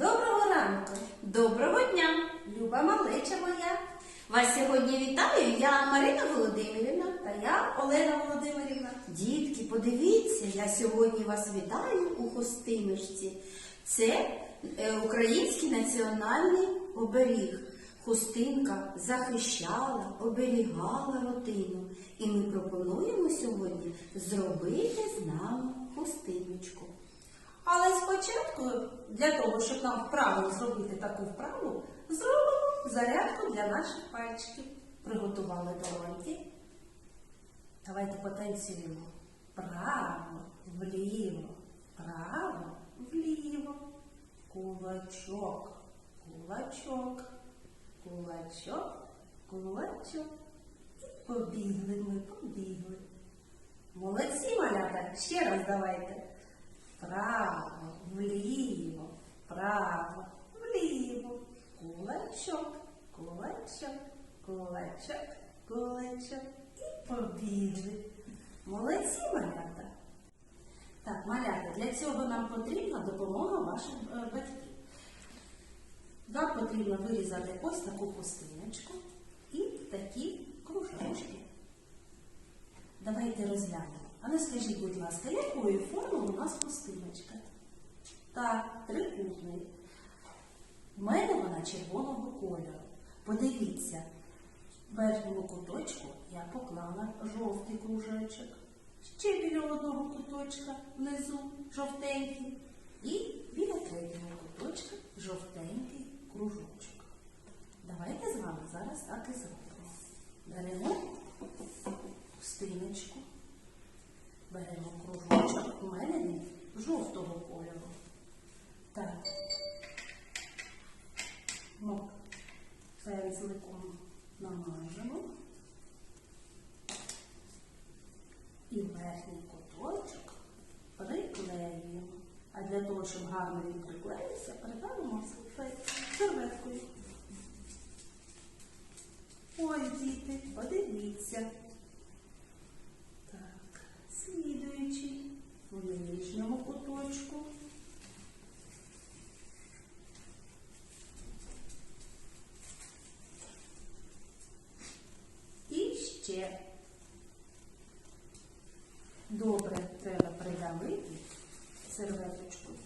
Доброго ранку, Доброго дня! люба малеча моя, Вас сьогодні вітаю я Марина Володимирівна. та я Олена Володимирівна. Дітки, подивіться, я сьогодні вас вітаю у хустиночці. Це е, український національний оберіг. Хустинка захищала, оберігала родину. І ми пропонуємо сьогодні зробити з нами хустиночку. Але спочатку, для того, щоб нам вправно зробити таку вправу, зробимо зарядку для наших пальчиків. Приготували долоньки. Давайте потанцюємо. Право, вліво, право, вліво. Кулачок, кулачок, кулачок, кулачок. І побігли ми, побігли. Молодці, малята, ще раз давайте. Право, вліво, право, вліво. Кулачок, кулачок, кулачок, кулачок. І побігли. Молодці, малята. Так, малята, для цього нам потрібна допомога ваших е, батьків. Вам потрібно вирізати ось таку пустиночку і такі кружочки. Давайте розглянемо. А ну скажіть, будь ласка, якої форми у нас пустиночка? Так, трикутний. У мене вона червоного кольору. Подивіться, в верхньому куточку я поклала жовтий кружечок. Ще біля одного куточка внизу жовтенький. І біля третього куточка жовтенький кружочок. Давайте з вами зараз так і зробимо. Беремо пустиночку. Беремо кружочок. У мене він жовтого кольору. Так. Ну, пензликом намажемо. І верхній куточок приклеюємо. А для того, щоб гарно він приклеївся, придавимо серветкою. Ой, діти, подивіться. Так, слідуючий в нижньому куточку. І ще. Добре треба придавити серветочкою.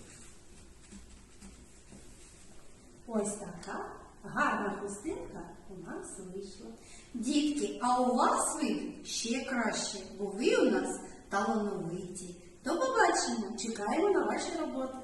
Ось така гарна хустинка у нас вийшла. Дітки, а у вас вид ще краще, бо ви у нас талановиті. До побачення! Чекаємо на ваші роботи.